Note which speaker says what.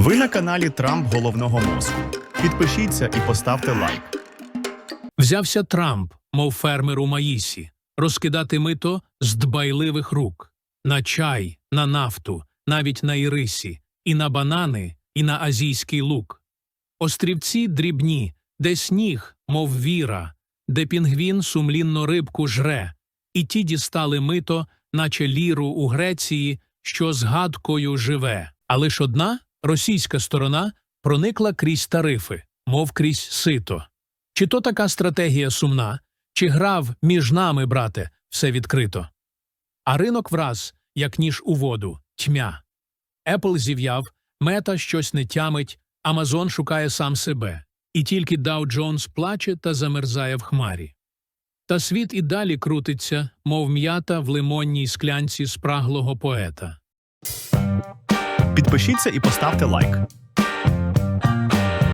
Speaker 1: Ви на каналі Трамп головного мозку. Підпишіться і поставте лайк.
Speaker 2: Взявся Трамп, мов фермер у Маїсі, розкидати мито з дбайливих рук на чай, на нафту, навіть на ірисі, і на банани, і на азійський лук. Острівці дрібні, де сніг, мов віра, де пінгвін сумлінно рибку жре, і ті дістали мито, наче ліру у Греції, що згадкою живе. А лиш одна російська сторона проникла крізь тарифи, мов крізь сито. Чи то така стратегія сумна, чи грав між нами, брате, все відкрито? А ринок враз, як ніж у воду, тьмя. Apple зів'яв, мета щось не тямить, Амазон шукає сам себе, і тільки Dow Джонс плаче та замерзає в хмарі. Та світ і далі крутиться, мов м'ята в лимонній склянці спраглого поета.
Speaker 1: Підпишіться і поставте лайк.